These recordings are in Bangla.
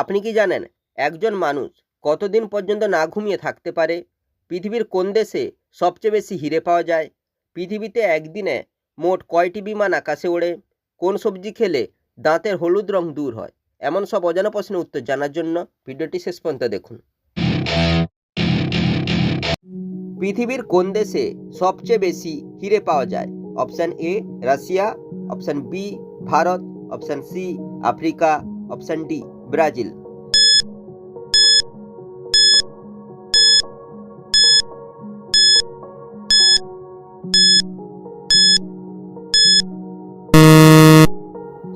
আপনি কি জানেন একজন মানুষ কতদিন পর্যন্ত না ঘুমিয়ে থাকতে পারে? পৃথিবীর কোন দেশে সবচেয়ে বেশি হিরে পাওয়া যায়? পৃথিবীতে একদিনে মোট কয়টি বিমান আকাশে ওড়ে? কোন সবজি খেলে দাঁতের হলুদ রং দূর হয়? এমন সব অজানা প্রশ্নের উত্তর জানার জন্য ভিডিওটি শেষ পর্যন্ত দেখুন। পৃথিবীর কোন দেশে সবচেয়ে বেশি হিরে পাওয়া যায়? Option A, Russia, option B, Bharat, option C, Africa, option D. Brazil.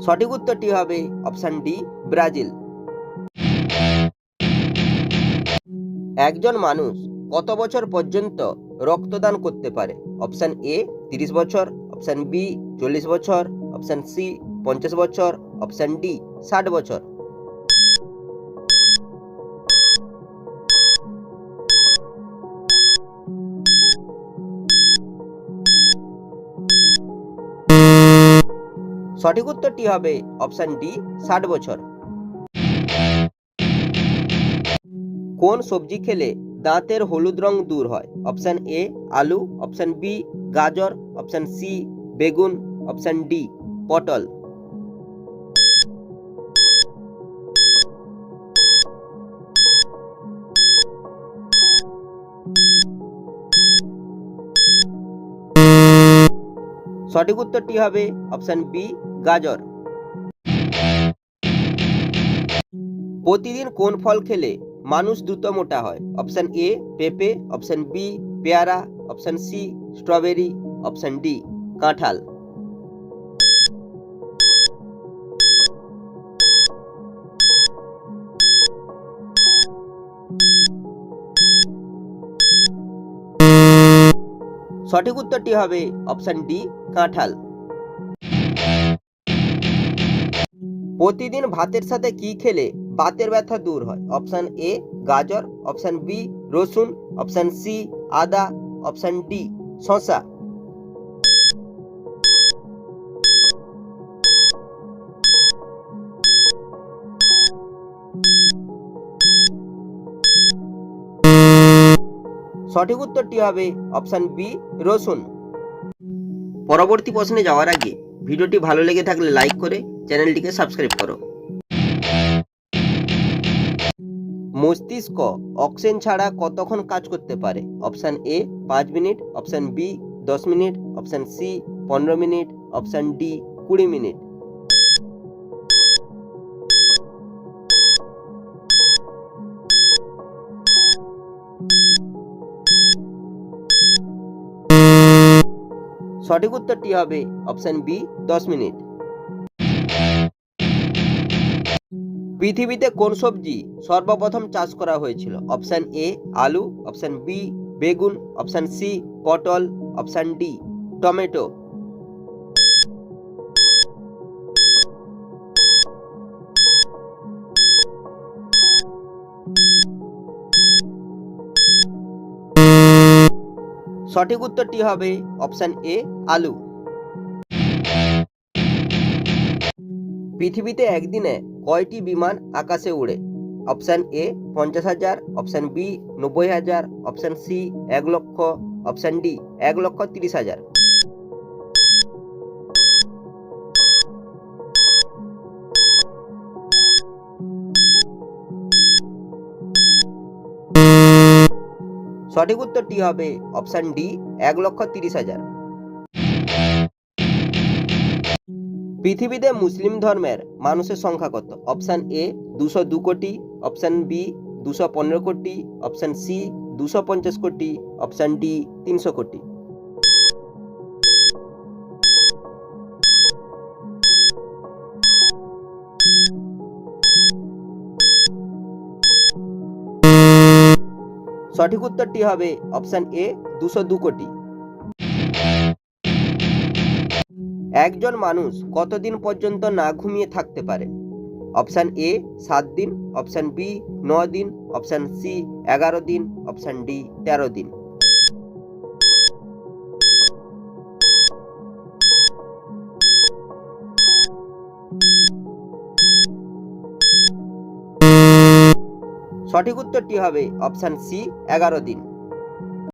সঠিক উত্তরটি হবে অপশান ডি, ব্রাজিল। একজন মানুষ কত বছর পর্যন্ত রক্তদান করতে পারে? অপশান এ, তিরিশ বছর, অপশান বি, চল্লিশ বছর, অপশান সি, পঞ্চাশ বছর, অপশান ডি, ষাট বছর। সঠিক উত্তরটি হবে অপশান ডি, ষাট বছর। কোন সবজি খেলে দাঁতের হলুদ রং দূর হয়? অপশান এ, আলু, অপশান বি, গাজর, অপশান সি, বেগুন, অপশান ডি, পটল। সঠিক উত্তরটি হবে অপশান বি, গাজর। প্রতিদিন কোন ফল খেলে মানুষ দ্রুত মোটা হয়? অপশান এ, পেঁপে, অপশান বি, পেয়ারা, option C, strawberry, option D, কাঁঠাল। সঠিক উত্তরটি হবে অপশান ডি, কাঁঠাল। প্রতিদিন ভাতের সাথে কি খেলে বাতের ব্যথা দূর হয়? অপশান এ, গাজর। অপশান বি, রসুন। অপশান সি, আদা। অপশান ডি, শসা। সঠিক উত্তরটি হবে অপশান বি, রসুন। পরবর্তী প্রশ্নে যাওয়ার আগে ভিডিওটি ভালো লেগে থাকলে লাইক করে চ্যানেলটিকে সাবস্ক্রাইব করো। মস্তিষ্ক অক্সিজেন ছাড়া কতক্ষণ কাজ করতে পারে? অপশান এ, পাঁচ মিনিট। অপশান বি, দশ মিনিট। অপশান সি, পনেরো মিনিট। অপশান ডি, কুড়ি মিনিট। সঠিক উত্তরটি হবে অপশান বি, দশ মিনিট। পৃথিবীতে কোন সবজি সর্বপ্রথম চাষ করা হয়েছিল? অপশান এ, আলু, অপশান বি, বেগুন, অপশান সি, পটল, অপশান ডি, টমেটো। সঠিক উত্তরটি হবে অপশান এ, আলু। পৃথিবীতে একদিনে কয়টি বিমান আকাশে উড়ে? অপশান এ, পঞ্চাশ হাজার, অপশান বি, নব্বই হাজার, অপশান সি, এক লক্ষ, অপশান ডি, এক লক্ষ তিরিশ হাজার। সঠিক উত্তরটি হবে অপশান ডি, এক লক্ষ তিরিশ হাজার। পৃথিবীতে মুসলিম ধর্মের মানুষের সংখ্যা কত? অপশান এ, দুশো দু কোটি, অপশান বি, দুশো পনেরো কোটি, অপশান সি, দুশো পঞ্চাশ কোটি, অপশান ডি, তিনশো কোটি। সঠিক উত্তরটি হবে অপশান এ, দুশো দু কোটি। একজন মানুষ কতদিন পর্যন্ত না ঘুমিয়ে থাকতে পারে? অপশান এ, সাত দিন, অপশান বি, ন দিন, অপশান সি, এগারো দিন, অপশান ডি, তেরো দিন। সঠিক উত্তরটি হবে অপশান সি এগারো দিন।